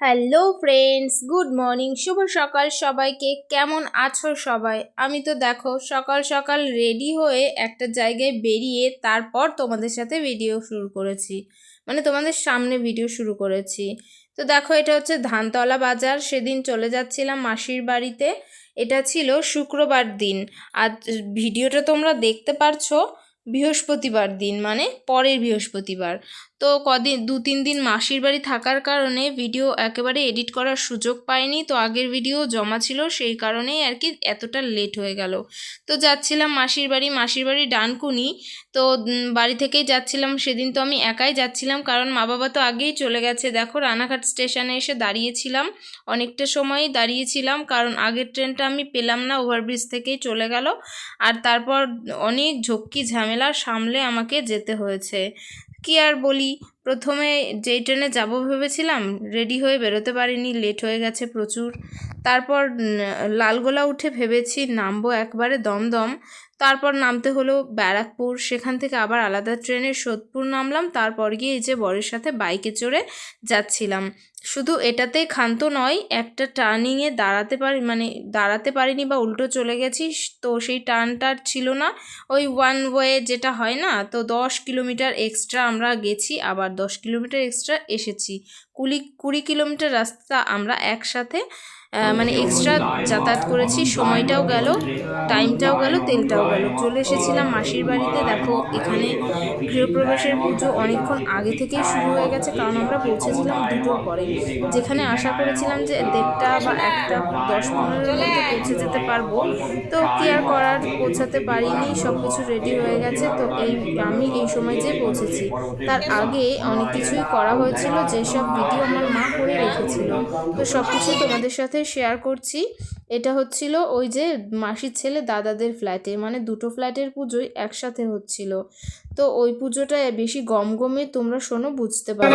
Hello friends, good morning, শুভ সকাল সবাইকে। কেমন আছো সবাই? আমি তো দেখো সকাল সকাল রেডি হয়ে একটা জায়গায় বেরিয়ে তারপর তোমাদের সাথে ভিডিও শুরু করেছি। মানে তোমাদের সামনে ভিডিও শুরু করেছি। তো দেখো এটা হচ্ছে ধানতলা বাজার, সেদিন চলে যাচ্ছিলাম মাসির বাড়িতে। এটা ছিল শুক্রবার দিন। আর ভিডিওটা তোমরা দেখতে পারছ বৃহস্পতিবার দিন মানে পরের বৃহস্পতিবার। তো কদিন, দু তিন দিন মাসির বাড়ি থাকার কারণে ভিডিও একেবারে এডিট করার সুযোগ পাইনি। তো আগের ভিডিও জমা ছিল, সেই কারণেই আর কি এতটা লেট হয়ে গেল। তো যাচ্ছিলাম মাসির বাড়ি মাসির বাড়ি ডানকুনি। তো বাড়ি থেকেই যাচ্ছিলাম, সেদিন তো আমি একাই যাচ্ছিলাম, কারণ মা বাবা তো আগেই চলে গেছে। দেখো, রানাঘাট স্টেশনে এসে দাঁড়িয়েছিলাম, অনেকটা সময়ই দাঁড়িয়েছিলাম, কারণ আগের ট্রেনটা আমি পেলাম না ওভারব্রিজ থেকেই চলে গেল। আর তারপর অনেক ঝক্কি ঝামেলা সামলে আমাকে যেতে হয়েছে। কি আর বলি? প্রথমে যেই ট্রেনে যাব ভেবেছিলাম, রেডি হয়ে বেরোতে পারিনি, লেট হয়ে গেছে প্রচুর। তারপর লালগোলা উঠে ভেবেছি নামবো একবারে দমদম। তারপর নামতে হলো ব্যারাকপুর। সেখান থেকে আবার আলাদা ট্রেনে সোদপুর নামলাম। তারপর গিয়ে এই যে বরের সাথে বাইকে চড়ে যাচ্ছিলাম। শুধু এটাতেই ক্ষান্ত নয়, একটা টার্নিংয়ে দাঁড়াতে পারি মানে দাঁড়াতে পারিনি বা উল্টো চলে গেছি, তো সেই টার্নটার ছিল না। ওই ওয়ান ওয়ে যেটা হয় না, তো দশ কিলোমিটার এক্সট্রা আমরা গেছি, আবার দশ কিলোমিটার এক্সট্রা এসেছি। কুড়ি কুড়ি কিলোমিটার রাস্তা আমরা একসাথে মানে এক্সট্রা যাতায়াত করেছি, সময়টাও গেল টাইমটাও গেল তেলটাও গেল। চলে এসেছিলাম মাসির বাড়িতে। দেখো, এখানে গৃহপ্রবেশের পুজো অনেকক্ষণ আগে থেকেই শুরু হয়ে গেছে, কারণ আমরা পৌঁছেছিলাম দুটোর পরে। যেখানে আশা করেছিলাম যে দেড়টা বা একটা, দশ পনেরোর মধ্যে পৌঁছে যেতে পারব। তো কি আর করার, পৌঁছাতে পারিনি সব কিছু রেডি হয়ে গেছে। তো এই, আমি এই সময় যে পৌঁছেছি। তার আগে অনেক কিছুই করা হয়েছিল, যেসব ভিডিও আমার মা করে রেখেছিল। তো সব কিছু তোমাদের সাথে শেয়ার করছি এটা হচ্ছিল ওই যে মাসির ছেলে দাদাদের ফ্ল্যাটে মানে দুটো ফ্ল্যাটের পুজোই একসাথে হচ্ছিল তো ওই পুজোটা বেশি গমগমে তোমরা শোনো বুঝতে পারো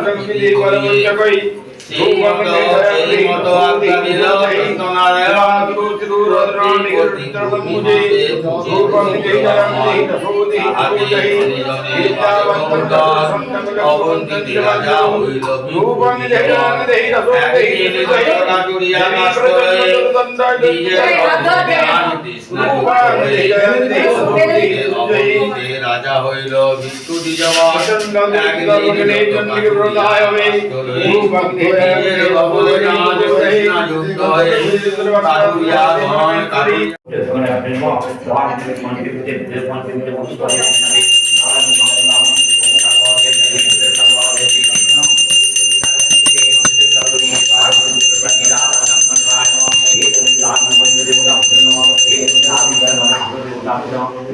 Tá fazendo comigo, agora eu vou te aí. রাজা হইল মানে আপনি মত সাহায্য করতে মানে আপনি মত সাহায্য করতে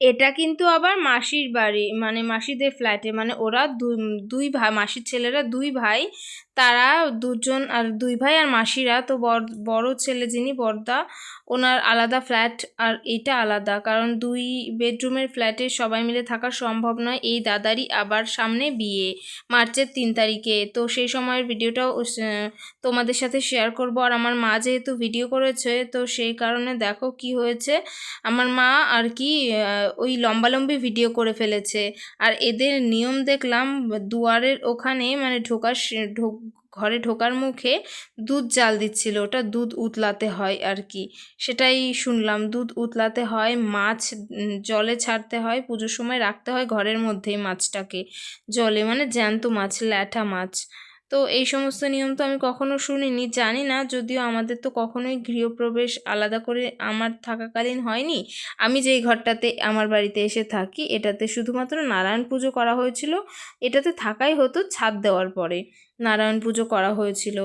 এটা কিন্তু আবার মাসির বাড়ি মানে মাসিদের ফ্ল্যাটে মানে ওরা দুই ভাই মাসির ছেলেরা দুই ভাই, তারা দুজন আর দুই ভাই আর মাসিরা। তো বড় ছেলে যিনি বড়দা ওনার আলাদা ফ্ল্যাট আর এটা আলাদা, কারণ দুই বেডরুমের ফ্ল্যাটে সবাই মিলে থাকা সম্ভব নয়। এই দাদারই আবার সামনে বিয়ে মার্চের তিন তারিখে। তো সেই সময়ের ভিডিওটাও তোমাদের সাথে শেয়ার করব। আর আমার মা যেহেতু ভিডিও করেছে, তো সেই কারণে দেখো কি হয়েছে। আমার মা আর কি ওই লম্বালম্বি ভিডিও করে ফেলেছে। আর এদের নিয়ম দেখলাম, দুয়ারের ওখানে মানে ঢোকার ঢোক ঘরে ঢোকার মুখে দুধ জাল দিচ্ছিল, ওটা দুধ উতলাতে হয় আর কি। সেটাই শুনলাম, দুধ উতলাতে হয়, মাছ জলে ছাড়তে হয়, পুজোর সময় রাখতে হয় ঘরের মধ্যেই মাছটাকে। জলে মানে জ্যান্ত মাছ, ল্যাঠা মাছ। তো এই সমস্ত নিয়ম তো আমি কখনো শুনিনি, জানি না, যদিও আমাদের তো কখনোই গৃহপ্রবেশ আলাদা করে আমার থাকাকালীন হয়নি। আমি যেই ঘরটাতে আমার বাড়িতে এসে থাকি, এটাতে শুধুমাত্র নারায়ণ পুজো করা হয়েছিল। এটাতে থাকাই হতো ছাদ দেওয়ার পরে। নারায়ণ পুজো করা হয়েছিল।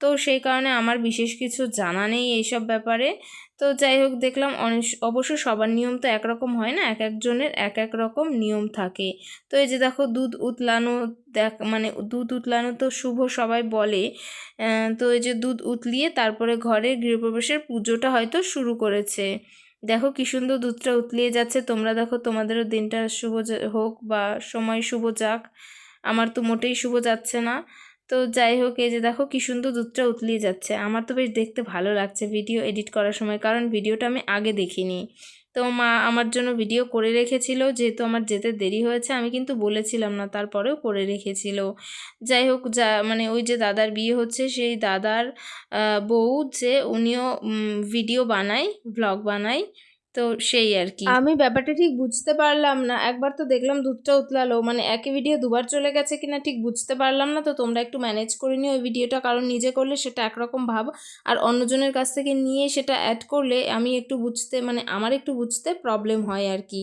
তো সেই কারণে আমার বিশেষ কিছু জানা নেই এইসব ব্যাপারে। তো যাই হোক, দেখলাম অবশ্য সবার নিয়ম তো একরকম হয় না, এক একজনের এক এক রকম নিয়ম থাকে। তো এই যে দেখো, দুধ উতলানো দেখ মানে দুধ উতলানো তো শুভ সবাই বলে। তো এই যে দুধ উতলিয়ে তারপরে ঘরে গৃহপ্রবেশের পুজোটা হয়তো শুরু করেছে। দেখো কি সুন্দর দুধটা উতলিয়ে যাচ্ছে। তোমরা দেখো, তোমাদেরও দিনটা শুভ হোক বা সময় শুভ যাক। আমার তো মোটেই শুভ যাচ্ছে না। তো যাই হোক, এই যে দেখো কি সুন্দর দুধটা উতলিয়ে যাচ্ছে। আমার তো বেশ দেখতে ভালো লাগছে ভিডিও এডিট করার সময়, কারণ ভিডিওটা আমি আগে দেখিনি। তো মা আমার জন্য ভিডিও করে রেখেছিল, যেহেতু আমার যেতে দেরি হয়েছে, আমি কিন্তু বলেছিলাম না, তারপরেও করে রেখেছিল। যাই হোক, যা মানে ওই যে দাদার বিয়ে হচ্ছে, সেই দাদার বউ যে উনিও ভিডিও বানায় ব্লগ বানায় তো সেই আর কি। আমি ব্যাপারটা ঠিক বুঝতে পারলাম না। একবার তো দেখলাম দুধটা উতলালো। মানে একই ভিডিও দুবার চলে গেছে কিনা ঠিক বুঝতে পারলাম না। তো তোমরা একটু ম্যানেজ করে নিও ওই ভিডিওটা কারণ নিজে করলে সেটা একরকম ভাব। আর অন্যজনের কাছ থেকে নিয়ে সেটা অ্যাড করলে আমি একটু বুঝতে মানে আমার একটু বুঝতে প্রবলেম হয় আর কি।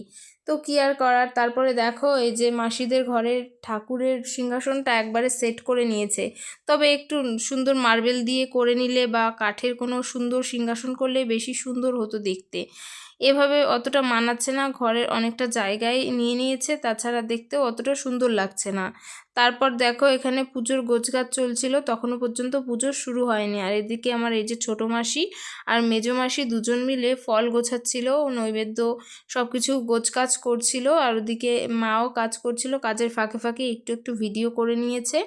তো কি আর করার? তারপরে দেখো, এই যে মাসিদের ঘরের ঠাকুরের সিংহাসনটা একবারে সেট করে নিয়েছে। তবে একটু সুন্দর মার্বেল দিয়ে করে নিলে বা কাঠের কোনো সুন্দর সিংহাসন করলে বেশি সুন্দর হতো দেখতে। এভাবে অতটা মানাচ্ছে না, ঘরের অনেকটা জায়গায় নিয়ে নিয়েছে, তাছাড়া দেখতেও অতটা সুন্দর লাগছে না। তারপর দেখো এখানে পুজোর গোছগাছ চলছিল, তখনও পর্যন্ত পুজো শুরু হয়নি। আর এদিকে আমার এই যে ছোটো মাসি আর মেজো মাসি দুজন মিলে ফল গোছাচ্ছিল, নৈবেদ্য সব কিছু গোছকাজ করছিল আর ওদিকে মাও কাজ করছিল, কাজের ফাঁকে ফাঁকে একটু একটু ভিডিও করে নিয়েছে।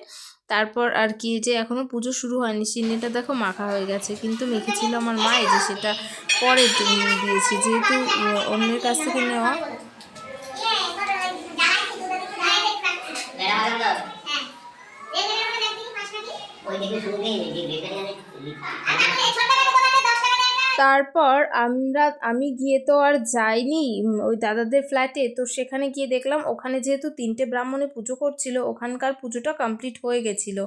তারপর আর কি যে এখনও পুজো শুরু হয়নি চিনিটা দেখো মাখা হয়ে গেছে, কিন্তু মেখেছিল আমার মা, এই যে সেটা পরে দিয়ে- দিয়েছি, যেহেতু অন্যের কাছ থেকে নেওয়া। তারপর আমরা, আমি গিয়ে তো আর যাইনি ওই দাদাদের ফ্ল্যাটে তো সেখানে গিয়ে দেখলাম ওখানে যেহেতু তিনটে ব্রাহ্মণে পুজো করছিল, ওখানকার পুজোটা কমপ্লিট হয়ে গেছিল।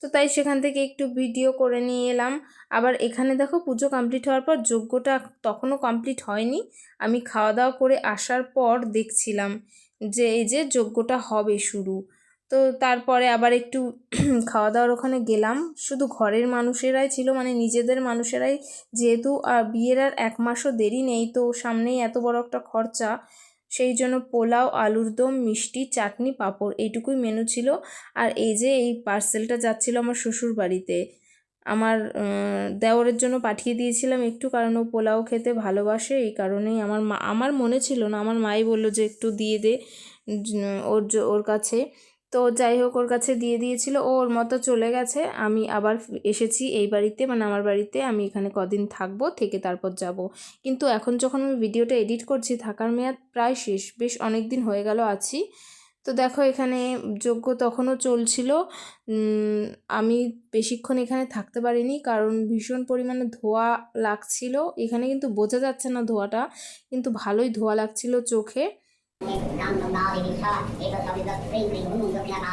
তো তাই সেখান থেকে একটু ভিডিও করে নিয়ে এলাম। আবার এখানে দেখো পুজো কমপ্লিট হওয়ার পর যজ্ঞটা তখনও কমপ্লিট হয়নি। আমি খাওয়া দাওয়া করে আসার পর দেখছিলাম যে এই যে যজ্ঞটা হবে শুরু। তো তারপরে আবার একটু খাওয়া দাওয়ার ওখানে গেলাম। শুধু ঘরের মানুষেরাই ছিল মানে নিজেদের মানুষেরাই। যেহেতু বিয়ের আর এক মাসও দেরি নেই, তো সামনেই এত বড় একটা খরচা। সেই জন্য পোলাও, আলুর দম, মিষ্টি, চাটনি, পাঁপড়, এইটুকুই মেনু ছিল। আর এই যে এই পার্সেলটা যাচ্ছিল আমার শ্বশুর বাড়িতে, আমার দেওরের জন্য পাঠিয়ে দিয়েছিলাম একটু, কারণ ও পোলাও খেতে ভালোবাসে, এই কারণেই আমার মা, আমার মনে ছিল না, আমার মাই বলল যে একটু দিয়ে দে ওর ওর কাছে। তো যাই হোক, ওর কাছে দিয়ে দিয়েছিল, ও ওর মতো চলে গেছে। আমি আবার এসেছি এই বাড়িতে মানে আমার বাড়িতে, আমি এখানে কদিন থাকব, থেকে তারপর যাব। কিন্তু এখন যখন আমি ভিডিওটা এডিট করছি, থাকার মেয়াদ প্রায় শেষ, বেশ অনেক দিন হয়ে গেল আছি। তো দেখো, এখানে যজ্ঞ তখনও চলছিল। আমি বেশিক্ষণ এখানে থাকতে পারিনি, কারণ ভীষণ পরিমাণে ধোঁয়া লাগছিল। এখানে কিন্তু বোঝা যাচ্ছে না ধোঁয়াটা, কিন্তু ভালোই ধোঁয়া লাগছিল চোখে। Nam Nam Nali Vishwa, Eka Sabida, Spring Spring, Unum Dukina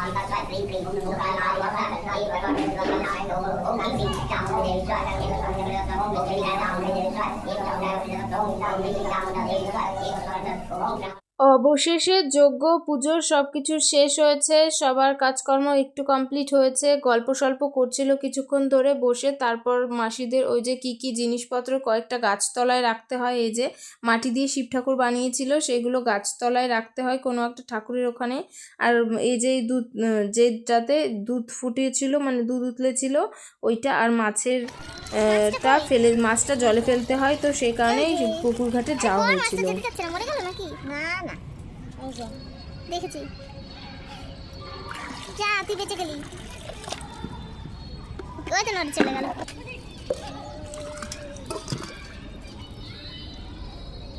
অবশেষে যজ্ঞ, পুজো সব কিছু শেষ হয়েছে। সবার কাজকর্ম একটু কমপ্লিট হয়েছে। গল্প সল্প করছিল কিছুক্ষণ ধরে বসে। তারপর মাসিদের ওই যে কি কি জিনিসপত্র কয়েকটা গাছতলায় রাখতে হয়। এই যে মাটি দিয়ে শিব ঠাকুর বানিয়েছিল, সেগুলো গাছতলায় রাখতে হয় কোনো একটা ঠাকুরের ওখানে। আর এই যে দুধ, যেটাতে দুধ ফুটিয়েছিল মানে দুধ উতলেছিল, ওইটা আর মাছের টা ফেলে, মাছটা জলে ফেলতে হয়। তো সেই কারণেই পুকুর ঘাটে যাওয়া হয়েছিল। না না। দেখেছি। যা তুই বেঁচে গেলি। ওই তো নড়ে চলে গেল।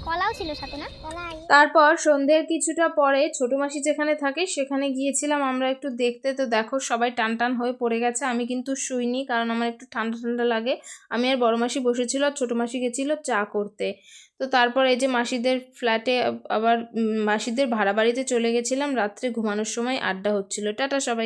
কলাও ছিল সাথে না? কলাই। তারপর সন্ধ্যের কিছুটা পরে ছোট মাসি যেখানে থাকে সেখানে গিয়েছিলাম আমরা একটু দেখতে। তো দেখো সবাই টান টান হয়ে পড়ে গেছে। আমি কিন্তু শুইনি কারণ আমার একটু ঠান্ডা ঠান্ডা লাগে। আমি আর বড় মাসি বসেছিল আর ছোটো মাসি গেছিল চা করতে। তো তারপর এই যে মাসিদের ফ্ল্যাটে আবার মাসিদের ভাড়া বাড়িতে চলে গেছিলাম। রাত্রে ঘুমানোর সময় আড্ডা হচ্ছিল। টাটা সবাই।